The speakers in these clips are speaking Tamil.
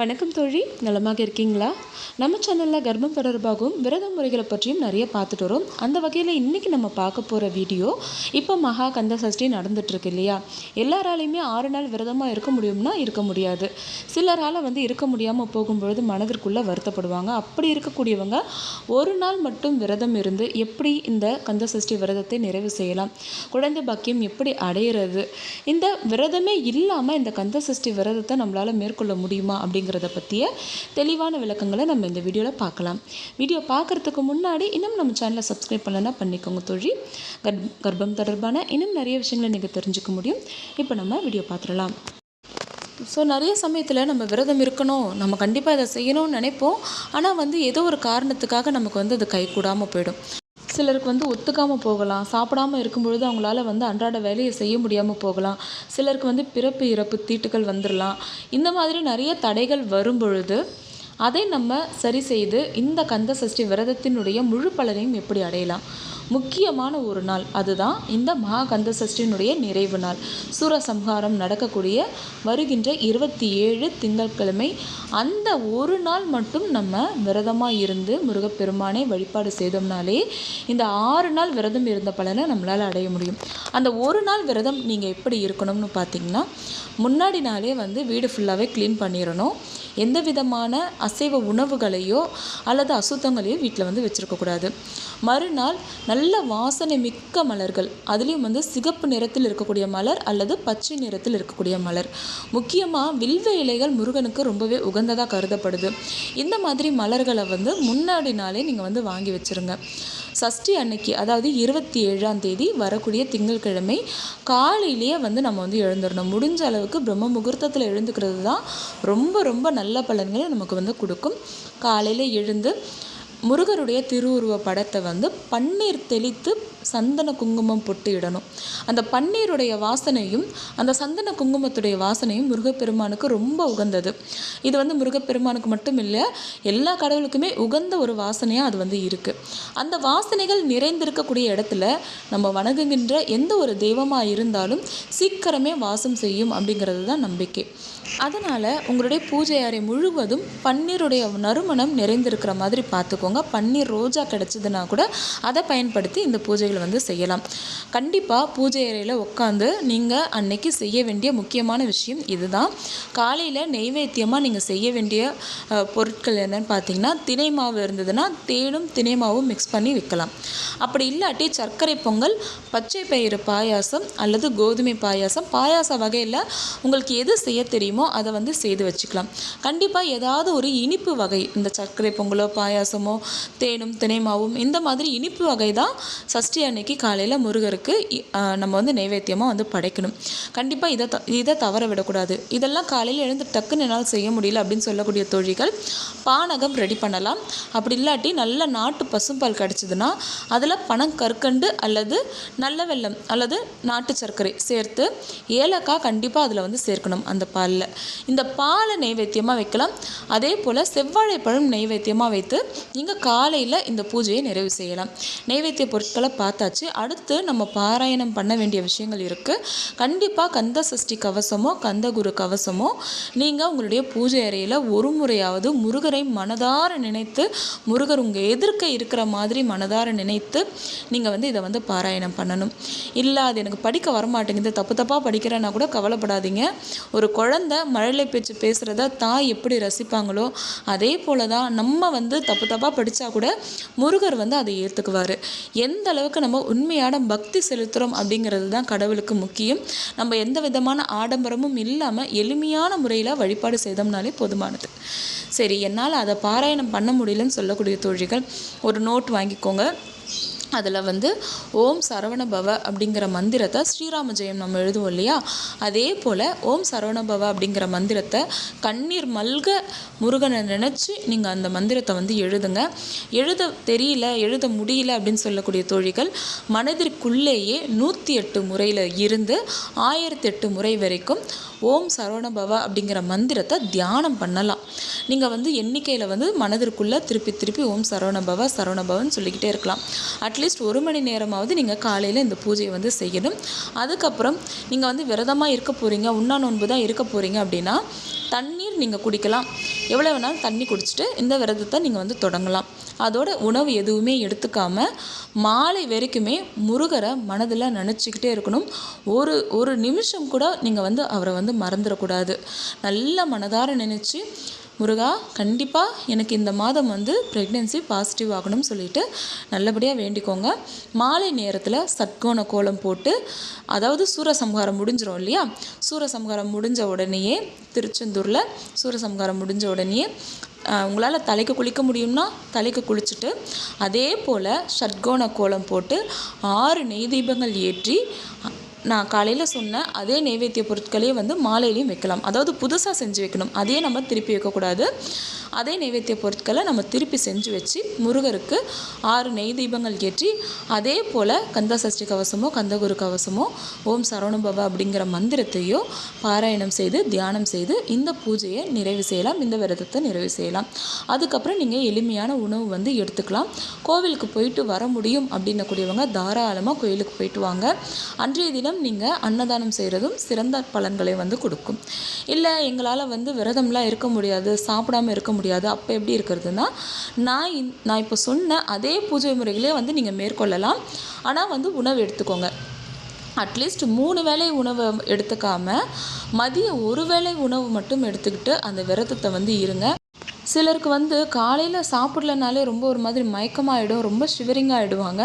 வணக்கம் தோழி நலமாக இருக்கீங்களா? நம்ம சேனலில் கர்ப்பம் தொடர்பாகவும் விரத முறைகளை பற்றியும் நிறைய பார்த்துட்டு வரோம். அந்த வகையில் இன்றைக்கி நம்ம பார்க்க போகிற வீடியோ இப்போ மகா கந்த சஷ்டி நடந்துட்டுருக்கு இல்லையா? எல்லாராலையுமே ஆறு நாள் விரதமாக இருக்க முடியும்னா இருக்க முடியாது. சிலரால் வந்து இருக்க முடியாமல் போகும்பொழுது மனதிற்குள்ளே வருத்தப்படுவாங்க. அப்படி இருக்கக்கூடியவங்க ஒரு நாள் மட்டும் விரதம் இருந்து எப்படி இந்த கந்த சஷ்டி விரதத்தை நிறைவு செய்யலாம்? குழந்தை பாக்கியம் எப்படி அடையிறது? இந்த விரதமே இல்லாமல் இந்த கந்த சஷ்டி விரதத்தை நம்மளால் மேற்கொள்ள முடியுமா அப்படிங்கிறத பற்றிய தெளிவான விளக்கங்களை நம்ம இந்த வீடியோவில் பார்க்கலாம். வீடியோ பார்க்குறதுக்கு முன்னாடி இன்னும் நம்ம சேனலை சப்ஸ்கிரைப் பண்ணலன்னா பண்ணிக்கோங்க தொழில் கர்ப்பம் தொடர்பான இன்னும் நிறைய விஷயங்களை நீங்கள் தெரிஞ்சுக்க முடியும். இப்போ நம்ம வீடியோ பார்த்துடலாம். ஸோ நிறைய சமயத்தில் நம்ம விரதம் இருக்கணும். நம்ம கண்டிப்பாக இதை செய்யணும்னு நினைப்போம். ஆனால் வந்து ஏதோ ஒரு காரணத்துக்காக நமக்கு வந்து அது கை கூடாமல் போயிடும். சிலருக்கு வந்து ஒத்துக்காமல் போகலாம். சாப்பிடாம இருக்கும்பொழுது அவங்களால வந்து அன்றாட வேலையை செய்ய முடியாமல் போகலாம். சிலருக்கு வந்து பிறப்பு இறப்பு தீட்டுகள் வந்துடலாம் இந்த மாதிரி நிறைய தடைகள் வரும் பொழுது அதை நம்ம சரி செய்து இந்த கந்த சஷ்டி விரதத்தினுடைய முழு பலனையும் எப்படி அடையலாம்? முக்கியமான ஒரு நாள் அதுதான். இந்த மகா கந்த சஷ்டியினுடைய நிறைவு நாள். சூரசம்ஹாரம் நடக்கக்கூடிய வருகின்ற இருபத்தி ஏழு திங்கட்கிழமை. அந்த ஒரு நாள் மட்டும் நம்ம விரதமாக இருந்து முருகப்பெருமானை வழிபாடு செய்தோம்னாலே இந்த ஆறு நாள் விரதம் இருந்த பலனை நம்மளால் அடைய முடியும். அந்த ஒரு நாள் விரதம் நீங்கள் எப்படி இருக்கணும்னு பார்த்தீங்கன்னா முன்னாடி நாளே வந்து வீடு ஃபுல்லாகவே க்ளீன் பண்ணிடணும். எந்த விதமான அசைவ உணவுகளையோ அல்லது அசுத்தங்களையோ வீட்டில் வந்து வச்சுருக்கக்கூடாது மறுநாள் நல்ல வாசனை மிக்க மலர்கள் அதுலேயும் வந்து சிகப்பு நிறத்தில் இருக்கக்கூடிய மலர் அல்லது பச்சை நிறத்தில் இருக்கக்கூடிய மலர். முக்கியமாக வில்வ இலைகள் முருகனுக்கு ரொம்பவே உகந்ததாக கருதப்படுது. இந்த மாதிரி மலர்களை வந்து முன்னாடி நாளே நீங்கள் வந்து வாங்கி வச்சுருங்க. சஷ்டி அன்னைக்கு அதாவது இருபத்தி ஏழாம் தேதி வரக்கூடிய திங்கட்கிழமை காலையிலேயே வந்து நம்ம வந்து எழுந்துடணும் முடிஞ்ச அளவுக்கு பிரம்ம முகூர்த்தத்தில் எழுந்துக்கிறது தான் ரொம்ப ரொம்ப நல்ல பலன்களை நமக்கு வந்து கொடுக்கும். காலையில் எழுந்து முருகருடைய திருவுருவ படத்தை வந்து பன்னீர் தெளித்து சந்தன குங்குமம் பொட்டு இடணும் அந்த பன்னீருடைய வாசனையும் அந்த சந்தன குங்குமத்துடைய வாசனையும் முருகப்பெருமானுக்கு ரொம்ப உகந்தது. இது வந்து முருகப்பெருமானுக்கு மட்டும் இல்லை எல்லா கடவுளுக்குமே உகந்த ஒரு வாசனையாக அது வந்து இருக்குது அந்த வாசனைகள் நிறைந்திருக்கக்கூடிய இடத்துல நம்ம வணங்குகின்ற எந்த ஒரு தெய்வமாக இருந்தாலும் சீக்கிரமே வாசம் செய்யும் அப்படிங்கிறது தான் நம்பிக்கை. அதனால் உங்களுடைய பூஜை அறை முழுவதும் பன்னீருடைய நறுமணம் நிறைந்திருக்கிற மாதிரி பார்த்துக்கோங்க. பன்னீர் ரோஜா கிடச்சிதுன்னா கூட அதை பயன்படுத்தி இந்த பூஜைகளை வந்து செய்யலாம். கண்டிப்பாக பூஜை அறையில் உட்காந்து நீங்கள் அன்னைக்கு செய்ய வேண்டிய முக்கியமான விஷயம் இதுதான். காலையில் நெய்வேத்தியமாக நீங்கள் செய்ய வேண்டிய பொருட்கள் என்னன்னு பார்த்தீங்கன்னா தினை மாவு இருந்ததுன்னா தேனும் தினை மாவும் மிக்ஸ் பண்ணி வைக்கலாம் அப்படி இல்லாட்டி சர்க்கரை பொங்கல் பச்சை பயிறு பாயாசம் அல்லது கோதுமை பாயாசம் பாயாச வகையில் உங்களுக்கு எது செய்ய தெரியுமோ அதை வந்து செய்து வச்சுக்கலாம். கண்டிப்பாக ஏதாவது ஒரு இனிப்பு வகை இந்த சர்க்கரை பொங்கலோ பாயாசமோ தேனும் தினைமாவும் இந்த மாதிரி இனிப்பு வகை தான் சஷ்டி அன்னைக்கு காலையில் முருகருக்கு நம்ம வந்து நைவேத்தியமாக வந்து படைக்கணும். கண்டிப்பாக இதை த இதை தவற விடக்கூடாது. இதெல்லாம் காலையில் எழுந்து டக்குன்னு என்னால் செய்ய முடியல அப்படின்னு சொல்லக்கூடிய தொழில்கள் பானகம் ரெடி பண்ணலாம். அப்படி இல்லாட்டி நல்ல நாட்டு பசும்பால் கிடச்சிதுன்னா அதில் பணம் கற்கண்டு அல்லது நல்ல வெல்லம் அல்லது நாட்டு சர்க்கரை சேர்த்து ஏலக்காய் கண்டிப்பாக அதில் வந்து சேர்க்கணும் அந்த பாலில். இந்த பாலை நெய்வேத்தியமாக வைக்கலாம். அதே போல் செவ்வாழைப்பழம் நெய்வேத்தியமாக வைத்து நீங்கள் காலையில் இந்த பூஜையை நிறைவு செய்யலாம். நெய்வேத்திய பொருட்களை பார்த்தாச்சு. அடுத்து நம்ம பாராயணம் பண்ண வேண்டிய விஷயங்கள் இருக்குது கண்டிப்பாக கந்த சஷ்டி கவசமோ கந்தகுரு கவசமோ நீங்கள் உங்களுடைய பூஜை அறையில் ஒரு முறையாவது முருகரை மனதார நினைத்து முருகர் உங்கள் எதிர்க்க இருக்கிற மாதிரி மனதார நினைத்து நீங்கள் வந்து இதை வந்து பாராயணம் பண்ணணும். இல்லை அது எனக்கு படிக்க வரமாட்டேங்குது. தப்பு தப்பாக படிக்கிறேன்னா கூட கவலைப்படாதீங்க. ஒரு குழந்தை மழலை பேச்சு பேசுகிறத தாய் எப்படி ரசிப்பாங்களோ அதே போல தான் நம்ம வந்து தப்பு தப்பாக படித்தா கூட முருகர் வந்து அதை ஏற்றுக்குவார் எந்த அளவுக்கு நம்ம உண்மையான பக்தி செலுத்துகிறோம் அப்படிங்கிறது தான் கடவுளுக்கு முக்கியம். நம்ம எந்த விதமான ஆடம்பரமும் இல்லாமல் எளிமையான முறையில் வழிபாடு செய்தோம்னாலே போதுமானது. சரி என்னால் அதை பாராயணம் பண்ண முடியலன்னு சொல்லக்கூடிய தோழிகள் ஒரு நோட் வாங்கிக்கோங்க. அதில் வந்து ஓம் சரவண பவ அப்படிங்கிற மந்திரத்தை ஸ்ரீராம ஜெயம் நம்ம எழுதுவோம் இல்லையா? அதே போல் ஓம் சரவண பவ அப்படிங்கிற மந்திரத்தை கண்ணீர் மல்க முருகனை நினச்சி நீங்கள் அந்த மந்திரத்தை வந்து எழுதுங்க. எழுத தெரியல எழுத முடியல அப்படின்னு சொல்லக்கூடிய தோழிகள் மனதிற்குள்ளேயே நூற்றி எட்டு முறையில் இருந்து ஆயிரத்தி எட்டு முறை வரைக்கும் ஓம் சரவண பவ அப்படிங்கிற மந்திரத்தை தியானம் பண்ணலாம். நீங்கள் வந்து எண்ணிக்கையில் வந்து மனதிற்குள்ளே திருப்பி திருப்பி ஓம் சரவண பவ சரவண சொல்லிக்கிட்டே இருக்கலாம். அட் அட்லீஸ்ட் ஒரு மணி நேரமாவது நீங்கள் காலையில் இந்த பூஜையை வந்து செய்யணும். அதுக்கப்புறம் நீங்கள் வந்து விரதமாக இருக்க போகிறீங்க உண்ணா நோன்பு தான் இருக்க போகிறீங்க அப்படின்னா தண்ணீர் நீங்கள் குடிக்கலாம். எவ்வளோ வேணாலும் தண்ணி குடிச்சிட்டு இந்த விரதத்தை நீங்கள் வந்து தொடங்கலாம். அதோட உணவு எதுவுமே எடுத்துக்காமல் மாலை வரைக்குமே முருகரை மனதில் நினச்சிக்கிட்டே இருக்கணும். ஒரு ஒரு நிமிஷம் கூட நீங்கள் வந்து அவரை வந்து மறந்துடக்கூடாது. நல்ல மனதார நினச்சி முருகா கண்டிப்பாக எனக்கு இந்த மாதம் வந்து ப்ரெக்னென்சி பாசிட்டிவ் ஆகணும்னு சொல்லிட்டு நல்லபடியாக வேண்டிக்கோங்க. மாலை நேரத்தில் சட்கோண கோலம் போட்டு அதாவது சூரசம்ஹாரம் முடிஞ்சிரும் இல்லையா? சூரசம்ஹாரம் முடிஞ்ச உடனேயே திருச்செந்தூரில் சூரசம்ஹாரம் முடிஞ்ச உடனேயே உங்களால் தலைக்கு குளிக்க முடியும்னா தலைக்கு குளிச்சுட்டு அதே போல் ஷட்கோண கோலம் போட்டு ஆறு நெய் தீபங்கள் ஏற்றி நான் காலையில் சொன்ன அதே நைவேத்திய பொருட்களே வந்து மாலையிலையும் வைக்கலாம். அதாவது புதுசாக செஞ்சு வைக்கணும். அதையே நம்ம திருப்பி வைக்கக்கூடாது அதே நைவேத்திய பொருட்களை நம்ம திருப்பி செஞ்சு வச்சு முருகருக்கு ஆறு நெய் தீபங்கள் ஏற்றி அதே போல் கந்த சஷ்டி கவசமோ கந்தகுரு கவசமோ ஓம் சரவணபவ அப்படிங்கிற மந்திரத்தையோ பாராயணம் செய்து தியானம் செய்து இந்த பூஜையை நிறைவு செய்யலாம் இந்த விரதத்தை நிறைவு செய்யலாம். அதுக்கப்புறம் நீங்கள் எளிமையான உணவு வந்து எடுத்துக்கலாம். கோவிலுக்கு போயிட்டு வர முடியும் அப்படின்னக்கூடியவங்க தாராளமாக கோயிலுக்கு போயிட்டு வாங்க. அன்றைய தினம் நீங்கள் அன்னதானம் செய்கிறதும் சிறந்த பலன்களை வந்து கொடுக்கும். இல்லை எங்களால் வந்து விரதம்லாம் இருக்க முடியாது சாப்பிடாமல் இருக்க முடியாது. அப்போ எப்படி இருக்கிறதுனா நான் இந் நான் இப்போ சொன்ன அதே பூஜை முறைகளே வந்து நீங்கள் மேற்கொள்ளலாம். ஆனால் வந்து உணவு எடுத்துக்கோங்க. அட்லீஸ்ட் மூணு வேளை உணவை எடுத்துக்காமல் மதியம் ஒரு வேளை உணவு மட்டும் எடுத்துக்கிட்டு அந்த விரதத்தை வந்து இருங்க. சிலருக்கு வந்து காலையில் சாப்பிடலனாலே ரொம்ப ஒரு மாதிரி மயக்கமாகிடும் ரொம்ப ஷிவரிங் ஆகிடுவாங்க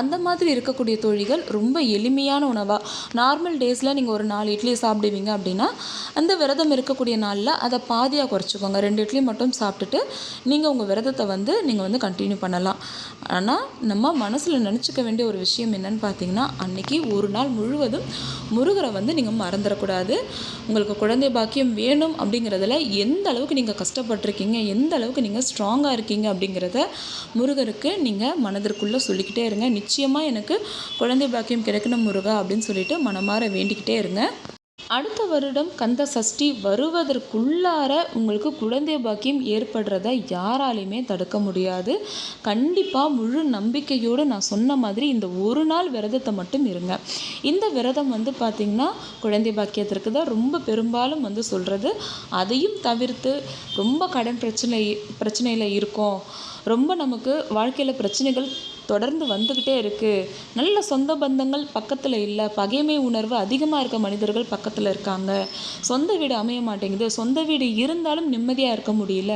அந்த மாதிரி இருக்கக்கூடிய தோழிகள் ரொம்ப எளிமையான உணவாக நார்மல் டேஸில் நீங்கள் ஒரு நாலு இட்லி சாப்பிடுவீங்க அப்படின்னா அந்த விரதம் இருக்கக்கூடிய நாளில் அதை பாதியாக குறைச்சிக்கோங்க. ரெண்டு இட்லி மட்டும் சாப்பிட்டுட்டு நீங்கள் உங்கள் விரதத்தை வந்து நீங்கள் வந்து கண்டினியூ பண்ணலாம். ஆனால் நம்ம மனசில் நினச்சிக்க வேண்டிய ஒரு விஷயம் என்னென்னு பார்த்தீங்கன்னா அன்றைக்கி ஒரு நாள் முழுவதும் முருகரை வந்து நீங்கள் மறந்துடக்கூடாது. உங்களுக்கு குழந்தை பாக்கியம் வேணும் அப்படிங்கிறதுல எந்த அளவுக்கு நீங்கள் கஷ்டப்பட்டிருக்கீங்க எந்த அளவுக்கு நீங்கள் ஸ்ட்ராங்காக இருக்கீங்க அப்படிங்கிறத முருகருக்கு நீங்கள் மனதிற்குள்ளே சொல்லிக்கிட்டே இருங்க. நிச்சயமாக எனக்கு குழந்தை பாக்கியம் கிடைக்கணும் முருகா அப்படின்னு சொல்லிட்டு மனமாற வேண்டிக்கிட்டே இருங்க. அடுத்த வருடம் கந்த சஷ்டி வருவதற்குள்ளார உங்களுக்கு குழந்தை பாக்கியம் ஏற்படுறத யாராலையுமே தடுக்க முடியாது. கண்டிப்பாக முழு நம்பிக்கையோடு நான் சொன்ன மாதிரி இந்த ஒரு நாள் விரதத்தை மட்டும் இருங்க. இந்த விரதம் வந்து பார்த்திங்கன்னா குழந்தை பாக்கியத்திற்கு தான் ரொம்ப பெரும்பாலும் வந்து சொல்கிறது அதையும் தவிர்த்து ரொம்ப கடன் பிரச்சனை பிரச்சனையில் இருக்கோம். ரொம்ப நமக்கு வாழ்க்கையில் பிரச்சனைகள் தொடர்ந்து வந்துக்கிட்டே இருக்குது நல்ல சொந்த பந்தங்கள் பக்கத்தில் இல்லை. பகைமை உணர்வு அதிகமாக இருக்க மனிதர்கள் பக்கத்தில் இருக்காங்க. சொந்த வீடு அமைய மாட்டேங்குது. சொந்த வீடு இருந்தாலும் நிம்மதியாக இருக்க முடியல.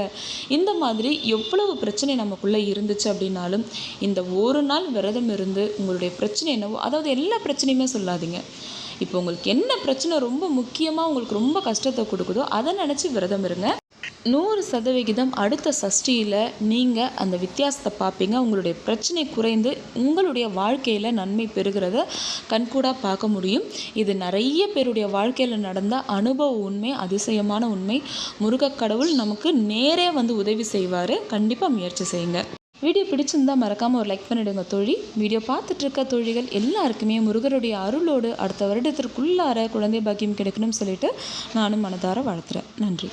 இந்த மாதிரி எவ்வளவு பிரச்சனை நமக்குள்ளே இருந்துச்சு அப்படின்னாலும் இந்த ஒரு நாள் விரதம் இருந்து உங்களுடைய பிரச்சனை என்னவோ அதாவது எல்லா பிரச்சனையுமே சொல்லாதீங்க. இப்போ உங்களுக்கு என்ன பிரச்சனை ரொம்ப முக்கியமாக உங்களுக்கு ரொம்ப கஷ்டத்தை கொடுக்குதோ அதை நினச்சி விரதம் இருங்க. நூறு சதவிகிதம் அடுத்த சஷ்டியில் நீங்கள் அந்த வித்தியாசத்தை பார்ப்பீங்க. உங்களுடைய பிரச்சனை குறைந்து உங்களுடைய வாழ்க்கையில் நன்மை பெறுகிறத கண்கூடாக பார்க்க முடியும். இது நிறைய பேருடைய வாழ்க்கையில் நடந்த அனுபவ உண்மை அதிசயமான உண்மை. முருகக்கடவுள் நமக்கு நேரே வந்து உதவி செய்வார். கண்டிப்பாக முயற்சி செய்யுங்க. வீடியோ பிடிச்சிருந்தால் மறக்காமல் ஒரு லைக் பண்ணிவிடுங்க தோழி. வீடியோ பார்த்துட்ருக்க தோழிகள் எல்லாருக்குமே முருகருடைய அருளோடு அடுத்த வருடத்திற்குள்ளார குழந்தை பாக்கியம் கிடைக்கணும்னு சொல்லிட்டு நானும் மனதார வளர்த்துறேன் நன்றி.